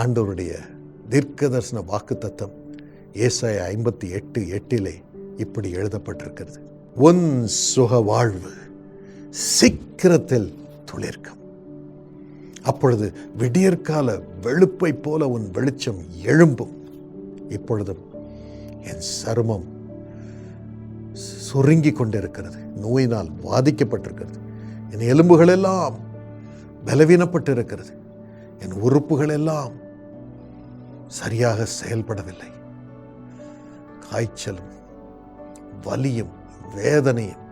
ஆண்டவருடைய தீர்க்க தரிசன வாக்கு தத்தம் ஏசாய ஐம்பத்தி எட்டு எட்டிலே இப்படி எழுதப்பட்டிருக்கிறது. உன் சுக வாழ்வு சீக்கிரத்தில் துளிர்க்கும். அப்பொழுது விடியற்கால வெளுப்பை போல உன் வெளிச்சம் எழும்பும். இப்பொழுதும் என் சருமம் சுருங்கி கொண்டிருக்கிறது. நோயினால் பாதிக்கப்பட்டிருக்கிறது. என் எலும்புகள் எல்லாம் பலவீனப்பட்டு இருக்கிறது என் உறுப்புகள் எல்லாம் சரியாக செயல்படவில்லை. காய்ச்சலும் வலியும் வேதனையும்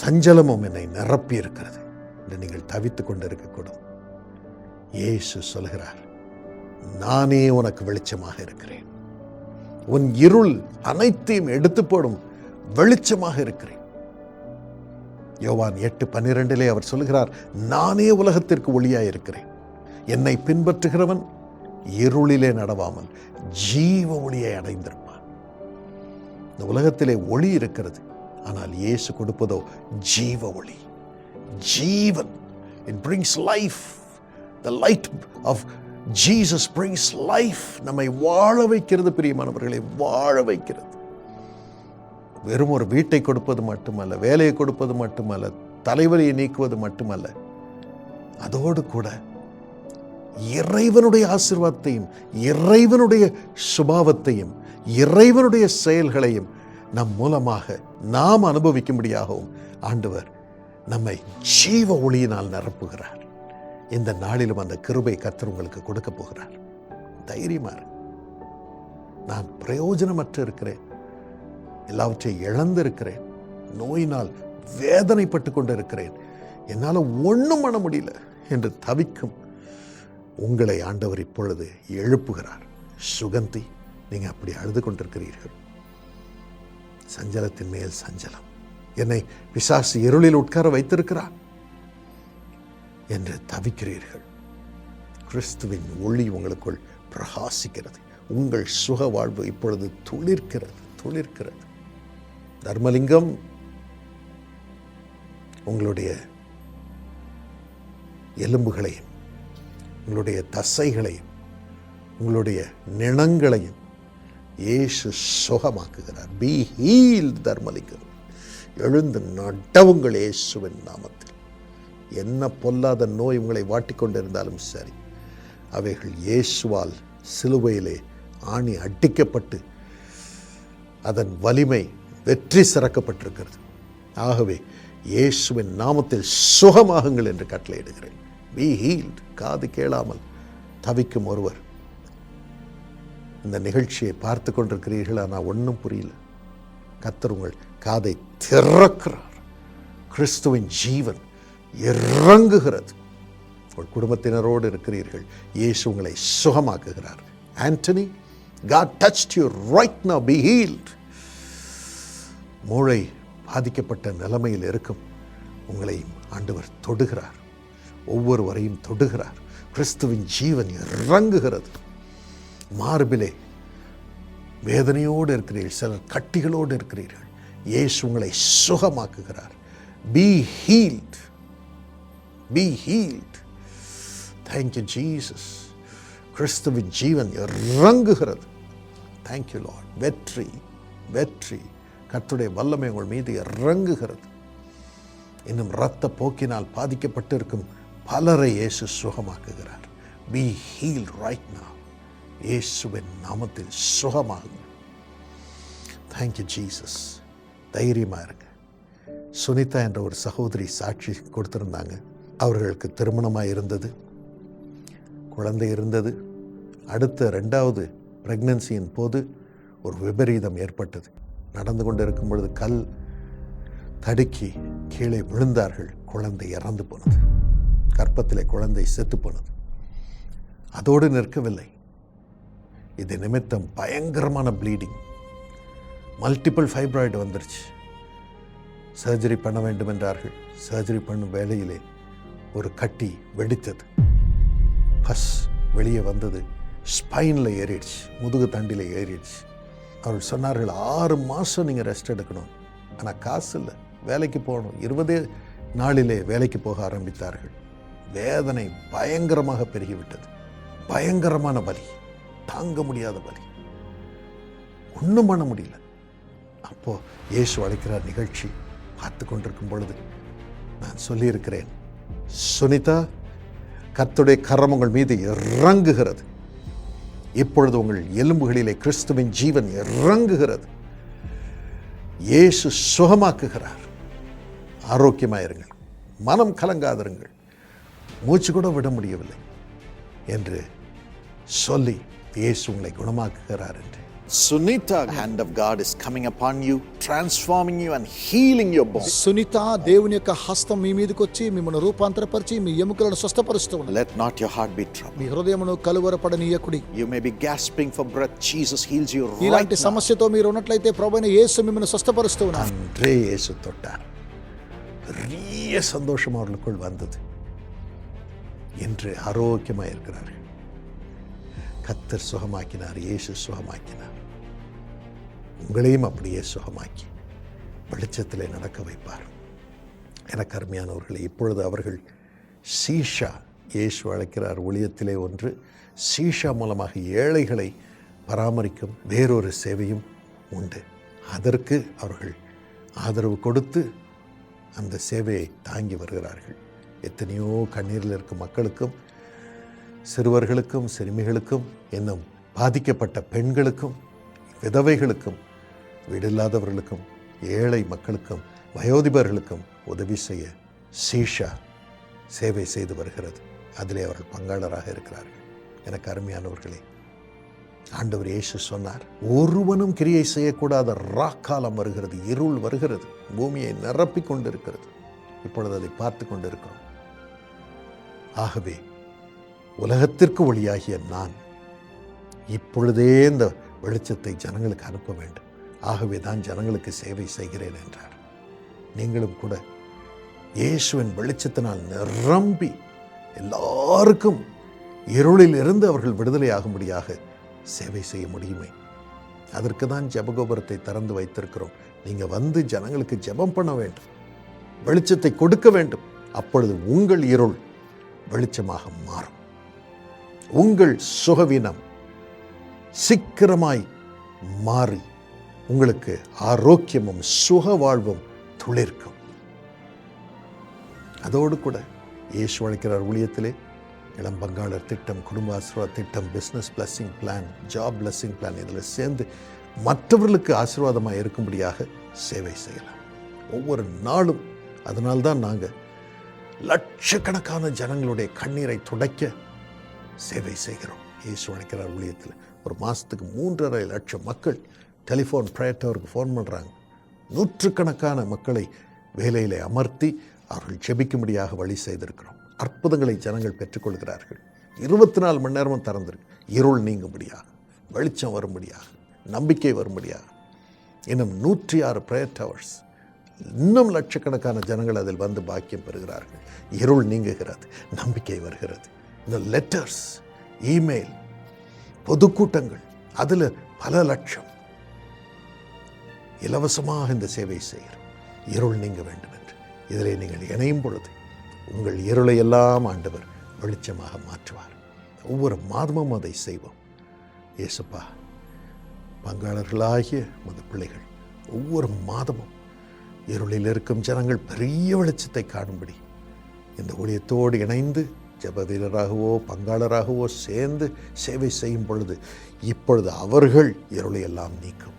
சஞ்சலமும் என்னை நிரப்பி இருக்கிறது என்று நீங்கள் தவித்துக் கொண்டிருக்கக்கூடும். இயேசு சொல்கிறார் நானே உனக்கு வெளிச்சமாக இருக்கிறேன். உன் இருள் அனைத்தையும் எடுத்து போடும் வெளிச்சமாக இருக்கிறேன். யோவான் எட்டு பன்னிரெண்டிலே அவர் சொல்கிறார் நானே உலகத்திற்கு ஒளியாக இருக்கிறேன் என்னை பின்பற்றுகிறவன் இருளிலே நடவாமல் ஜீவ ஒளியை அடைந்திருப்பான். இந்த உலகத்திலே ஒளி இருக்கிறது. ஆனால் இயேசு கொடுப்பதோ ஜீவ ஒளி. ஜீவன் it brings life the light of Jesus brings life நம்மை வாழ வைக்கிறது பிரியமானவர்களை வாழ வைக்கிறது. வெறும் ஒரு வீட்டை கொடுப்பது மட்டுமல்ல வேலையை கொடுப்பது மட்டுமல்ல தலைவலியை நீக்குவது மட்டுமல்ல அதோடு கூட இறைவனுடைய ஆசிர்வாதத்தையும் இறைவனுடைய சுபாவத்தையும் இறைவனுடைய செயல்களையும் நம் மூலமாக நாம் அனுபவிக்கும்படியாகவும் ஆண்டவர் நம்மை ஜீவ ஒளியினால் நிரப்புகிறார். இந்த நாளிலும் அந்த கிருபை கத்தர் உங்களுக்கு கொடுக்க போகிறார். தைரியமாக நான் பிரயோஜனமற்ற இருக்கிறேன். எல்லாவற்றையும் இழந்திருக்கிறேன். நோயினால் வேதனைப்பட்டு கொண்டு இருக்கிறேன் என்னால் ஒன்றும் பண்ண முடியல என்று தவிக்கும் உங்களை ஆண்டவர் இப்பொழுது எழுப்புகிறார். சுகந்தி நீங்க அப்படி அழுது கொண்டிருக்கிறீர்கள். சஞ்சலத்தின் மேல் சஞ்சலம். என்னை பிசாசு இருளில் உட்கார வைத்திருக்கிறார் என்று தவிக்கிறீர்கள். கிறிஸ்துவின் ஒளி உங்களுக்குள் பிரகாசிக்கிறது. உங்கள் சுக வாழ்வு இப்பொழுது துளிர்க்கிறது துளிர்க்கிறது. தர்மலிங்கம் உங்களுடைய எலும்புகளையும் உங்களுடைய தசைகளையும் உங்களுடைய நிணங்களையும் இயேசு சுகமாக்குகிறார். பி ஹீல் தர்மலிங்கம் எழுந்து நடவுங்கள் இயேசுவின் நாமத்தில். என்ன பொல்லாத நோய் உங்களை வாட்டிக்கொண்டிருந்தாலும் சரி அவைகள் இயேசுவால் சிலுவையிலே ஆணி அடிக்கப்பட்டு அதன் வலிமை வெற்றி சிறக்கப்பட்டிருக்கிறது. ஆகவே இயேசுவின் நாமத்தில் சுகமாகுங்கள் என்று கட்டளையிடுகிறேன். பி ஹீல்ட் காது கேளாமல் தவிக்கும் ஒருவர். இந்த நிகழ்ச்சியை பார்த்து கொண்டிருக்கிறீர்கள்? ஆனால் ஒன்றும் புரியல. கத்தர் உங்கள் காதை திறக்கிறார். கிறிஸ்துவின் ஜீவன் இறங்குகிறது. உங்கள் குடும்பத்தினரோடு இருக்கிறீர்கள். இயேசு உங்களை சுகமாக்குகிறார். Antony God touch you right now be healed மூளை பாதிக்கப்பட்ட நிலைமையில் இருக்கும். உங்களை ஆண்டவர் தொடுகிறார். ஒவ்வொருவரையும் தொடுகிறார். கிறிஸ்துவின் ஜீவன் இறங்குகிறது. மார்பிலே வேதனையோடு இருக்கிறீர்கள் சிலர் கட்டிகளோடு இருக்கிறீர்கள். இயேசு உங்களை சுகமாக்குகிறார். Be healed be healed thank you Jesus கிறிஸ்துவின் ஜீவன் இறங்குகிறது. தேங்க்யூ லார்ட் வெற்றி வெற்றி. கர்த்தருடைய வல்லமை உங்கள் மீது இறங்குகிறது. இன்னும் இரத்த போக்கினால் பாதிக்கப்பட்டிருக்கும் பலரை இயேசு சுகமாக்குகிறார். Be heal right now. இயேசுவின் நாமத்தில் சுகமாகுங்கள் தேங்க்யூ ஜீசஸ் தைரியமாக இருங்க. சுனிதா என்ற ஒரு சகோதரி சாட்சி கொடுத்துருந்தாங்க. அவர்களுக்கு திருமணமாக இருந்தது. குழந்தை இருந்தது. அடுத்த ரெண்டாவது ப்ரெக்னன்சியின் போது ஒரு விபரீதம் ஏற்பட்டது. நடந்து கொண்டிருக்கும் பொழுது கல் தடுக்கி கீழே விழுந்தார்கள். குழந்தை இறந்து போனது. கற்பத்திலே குழந்தை செத்து போனது அதோடு நிற்கவில்லை. இது நிமித்தம் பயங்கரமான ப்ளீடிங் மல்டிபிள் ஃபைப்ராய்டு வந்துருச்சு. சர்ஜரி பண்ண வேண்டும் என்றார்கள் சர்ஜரி பண்ணும் வேளையிலே ஒரு கட்டி வெடித்தது. பஸ் வெளியே வந்தது. ஸ்பைனில் ஏறிடுச்சு. முதுகு தண்டியில் ஏறிடுச்சு. அவர்கள் சொன்னார்கள் ஆறு மாதம் நீங்கள் ரெஸ்ட் எடுக்கணும். ஆனால் காசு இல்லை. வேலைக்கு போகணும். இருபதே நாளிலே வேலைக்கு போக ஆரம்பித்தார்கள். வேதனை பயங்கரமாக பெருகிவிட்டது. பயங்கரமான வலி தாங்க முடியாத வலி ஒன்றும் பண்ண முடியல. அப்போ இயேசு அழைக்கிறார் நிகழ்ச்சி பார்த்து கொண்டிருக்கும் பொழுது நான் சொல்லியிருக்கிறேன் சுனிதா கத்துடைய கரம் உங்கள் மீது இறங்குகிறது. இப்பொழுது உங்கள் எலும்புகளிலே கிறிஸ்துவின் ஜீவன் இறங்குகிறது. இயேசு சுகமாக்குகிறார். ஆரோக்கியமாயிருங்கள். மனம் கலங்காதிருங்கள். மூச்சு கூட விட முடியவில்லை என்று சொல்லி இயேசு உங்களை குணமாக்குகிறார் என்று Sunita, hand of God is coming upon you, transforming you and healing your bones. Sunitha దేవుని యొక్క హస్తం మీ మీదకి వచ్చి మిమ్మల్ని రూపాంతరపరిచి మీ ఎముకలను స్వస్థపరుస్తూ ఉన్నది Let not your heart be troubled. మీ హృదయమును కలువరపడనీయకుడి You may be gasping for breath. Jesus heals you right ఇలాంటి now. సమస్యతో మీరు ఉన్నట్లయితే ప్రభైన యేసు మిమ్మల్ని స్వస్థపరుస్తూ ఉన్నారు அன்றே இயேசு தொட்டார் பெரிய சந்தோஷம் அவர்களுக்குள் வந்தது இன்று ஆரோக்கியமாக இருக்கிறார்கள். கத்தர் சுகமாக்கினார் இயேசு சுகமாக்கினார். உங்களையும் அப்படியே சுகமாக்கி வெளிச்சத்திலே நடக்க வைப்பார். எனக்கு அருமையானவர்களே இப்பொழுது அவர்கள் சீஷா இயேசு அழைக்கிறார் ஒளியத்திலே ஒன்று சீஷா மூலமாக ஏழைகளை பராமரிக்கும் வேறொரு சேவையும் உண்டு. அதற்கு அவர்கள் ஆதரவு கொடுத்து அந்த சேவையை தாங்கி வருகிறார்கள். எத்தனையோ கண்ணீரில் இருக்கும் மக்களுக்கும் சிறுவர்களுக்கும் சிறுமிகளுக்கும் இன்னும் பாதிக்கப்பட்ட பெண்களுக்கும் விதவைகளுக்கும் வீடில்லாதவர்களுக்கும் ஏழை மக்களுக்கும் வயோதிபர்களுக்கும் உதவி செய்ய சீஷா சேவை செய்து வருகிறது. அதிலே அவர்கள் பங்காளராக இருக்கிறார்கள். எனக்கு அருமையானவர்களே ஆண்டவர் இயேசு சொன்னார் ஒருவனும் கிரியை செய்யக்கூடாத ராக்காலம் வருகிறது இருள் வருகிறது பூமியை நிரப்பிக் கொண்டிருக்கிறது. இப்பொழுது அதை பார்த்து கொண்டிருக்கிறோம். ஆகவே உலகத்திற்கு ஒளியாகிய நான் இப்பொழுதே இந்த வெளிச்சத்தை ஜனங்களுக்கு அனுப்ப வேண்டும். ஆகவே தான் ஜனங்களுக்கு சேவை செய்கிறேன் என்றார். நீங்களும் கூட இயேசுவின் வெளிச்சத்தினால் நிரம்பி எல்லாருக்கும் இருளில் இருந்து அவர்கள் விடுதலையாகும்படியாக சேவை செய்ய முடியுமே? அதற்கு தான் ஜபகோபுரத்தை திறந்து வைத்திருக்கிறோம். நீங்கள் வந்து ஜனங்களுக்கு ஜெபம் பண்ண வேண்டும். வெளிச்சத்தை கொடுக்க வேண்டும். அப்பொழுது உங்கள் இருள் வெளிச்சமாக மாறும். உங்கள் சுகவீனம் சீக்கிரமாய் மாறி உங்களுக்கு ஆரோக்கியமும் சுக வாழ்வும் துளிர்க்கும். அதோடு கூட இயேசு அழைக்கிறார் ஊழியத்திலே. இளம் பங்காளர் திட்டம் குடும்ப ஆசீர்வாத திட்டம் business blessing plan job blessing plan இதில் சேர்ந்து மற்றவர்களுக்கு ஆசீர்வாதமாக இருக்கும்படியாக சேவை செய்யலாம். ஒவ்வொரு நாளும் அதனால்தான் நாங்கள் லட்சக்கணக்கான ஜனங்களுடைய கண்ணீரை துடைக்க சேவை செய்கிறோம். இயேசு அழைக்கிறார் ஊழியத்தில். ஒரு மாதத்துக்கு மூன்றரை லட்சம் மக்கள் டெலிஃபோன் ப்ரேட்டவருக்கு ஃபோன் பண்ணுறாங்க நூற்றுக்கணக்கான மக்களை வேலையில் அமர்த்தி அவர்கள் ஜெபிக்கும்படியாக வழி செய்திருக்கிறோம். அற்புதங்களை ஜனங்கள் பெற்றுக்கொள்கிறார்கள். இருபத்தி நாலு மணி நேரமும் திறந்திருக்கு. இருள் நீங்கும்படியாக வெளிச்சம் வரும்படியாக நம்பிக்கை வரும்படியாக. இன்னும் நூற்றி ஆறு ப்ரேயர் டவர்ஸ் இன்னும் லட்சக்கணக்கான ஜனங்கள் அதில் வந்து பாக்கியம் பெறுகிறார்கள். இருள் நீங்குகிறது நம்பிக்கை வருகிறது. இந்த லெட்டர்ஸ் இமெயில் பொதுக்கூட்டங்கள் அதில் பல லட்சம். இலவசமாக இந்த சேவை செய்கிறோம் இருள் நீங்க வேண்டும் என்று. இதிலே நீங்கள் இணையும் பொழுது உங்கள் இருளை எல்லாம் ஆண்டவர் வெளிச்சமாக மாற்றுவார். ஒவ்வொரு மாதமும் அதை செய்வோம். இயேசுப்பா பங்காளர்களாகிய மத பிள்ளைகள் ஒவ்வொரு மாதமும் இருளில் இருக்கும் ஜனங்கள் பெரிய வெளிச்சத்தை காணும்படி. இந்த ஊழியத்தோடு இணைந்து ஜெப வீரராகவோ பங்காளராகவோ சேர்ந்து சேவை செய்யும் பொழுது இப்பொழுது அவர்கள் இருளை எல்லாம் நீக்கும்.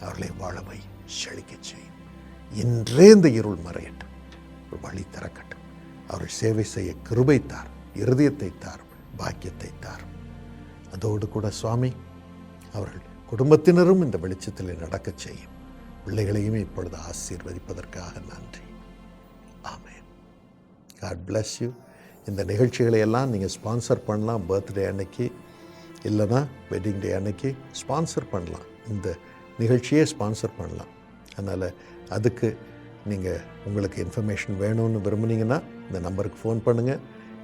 அவர்களை வாழவை செழிக்கச் செய்யும் இன்றே இந்த இருள் மறையட்டும். ஒரு வழி திறக்கட்டும். அவர்கள் சேவை செய்ய கிருபை தார் இருதயத்தை தார் பாக்கியத்தை தார் அதோடு கூட சுவாமி அவர்கள் குடும்பத்தினரும் இந்த வெளிச்சத்தில் நடக்கச் செய்யும். பிள்ளைகளையும் இப்பொழுது ஆசீர்வதிப்பதற்காக நன்றி. ஆமேன். காட் பிளஸ் யூ இந்த நிகழ்ச்சிகளை எல்லாம் நீங்கள் ஸ்பான்சர் பண்ணலாம். பர்த்டே அன்னைக்கு இல்லைன்னா வெட்டிங் டே அன்னைக்கு ஸ்பான்சர் பண்ணலாம். இந்த நிகழ்ச்சியே ஸ்பான்சர் பண்ணலாம். அதனால் அதுக்கு நீங்கள் உங்களுக்கு இன்ஃபர்மேஷன் வேணும்னு விரும்புனீங்கன்னா இந்த நம்பருக்கு ஃபோன் பண்ணுங்கள்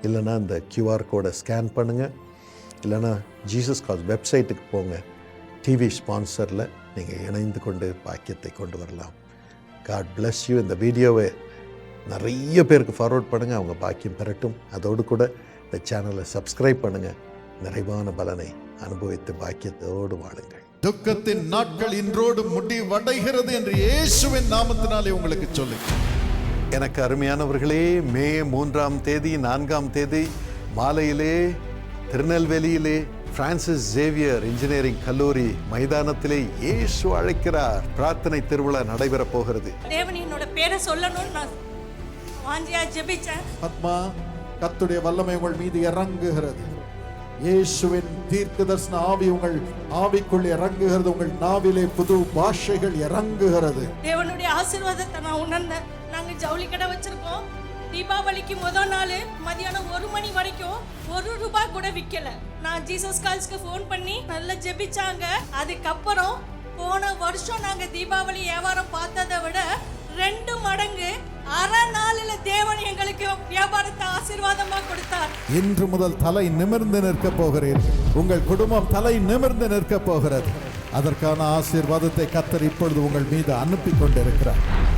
இல்லைன்னா இந்த கியூஆர் கோடை ஸ்கேன் பண்ணுங்கள் இல்லைன்னா ஜீசஸ் காஸ் வெப்சைட்டுக்கு போங்க. டிவி ஸ்பான்சரில் நீங்கள் இணைந்து கொண்டு பாக்கியத்தை கொண்டு வரலாம். காட் bless யூ இந்த வீடியோவை நிறைய பேருக்கு ஃபார்வர்ட் பண்ணுங்கள் அவங்க பாக்கியம் பெறட்டும். அதோடு கூட இந்த சேனலை சப்ஸ்கிரைப் பண்ணுங்கள் நிறைவான பலனை அனுபவித்து பாக்கியத்தோடு வாழுங்கள். துக்கத்தின் நாட்கள் இன்றோடு முடிவடைகிறது என்று இயேசுவின் நாமத்தினாலே உங்களுக்கு சொல்லி எனக்கு அருமையானவர்களே மே மூன்றாம் தேதி நான்காம் தேதி மாலையிலே திருநெல்வேலியிலே பிரான்சிஸ் ஜேவியர் இன்ஜினியரிங் கல்லூரி மைதானத்திலே இயேசு அழைக்கிறார். பிரார்த்தனை திருவிழா நடைபெறப் போகிறது. தேவன் என்னோட பேரை சொல்லணும்னு நான் வாஞ்சியா ஜெபிச்சேன். ஆத்மா கர்த்தருடைய வல்லமை உங்கள் மீது இறங்குகிறது. இயேசுவின் தீர்க்க தரிசன ஆவி உங்கள் ஆவிக்குள் இறங்குகிறது. உங்கள் நாவிலே புது பாஷைகள் இறங்குகிறது. தேவனுடைய ஆசீர்வாதத்தை நான் உணர்ந்தேன். நாங்க ஜவுளி கடை வச்சிருக்கோம். தீபாவளிக்கு முதல் நாள் மதியானம் ஒரு மணி வரைக்கும் ஒரு ரூபாய் கூட விற்கல நான் ஜீசஸ் கால்ஸ்க்கு ஃபோன் பண்ணி நல்லா ஜெபிச்சாங்க. அதுக்கப்புறம் போன வருஷம் நாங்கள் தீபாவளி வியாபாரம் பார்த்ததை விட ரெண்டு மடங்கு அரை நாளில் தேவன் எங்களுக்கு வியாபாரத்தை ஆசீர்வாதமாக கொடுத்தார். இன்று முதல் தலை நிமிர்ந்து நிற்க போகிறேன் உங்கள் குடும்பம் தலை நிமிர்ந்து நிற்க போகிறது. அதற்கான ஆசீர்வாதத்தை கத்தர் இப்பொழுது உங்கள் மீது அனுப்பி கொண்டிருக்கிறார்.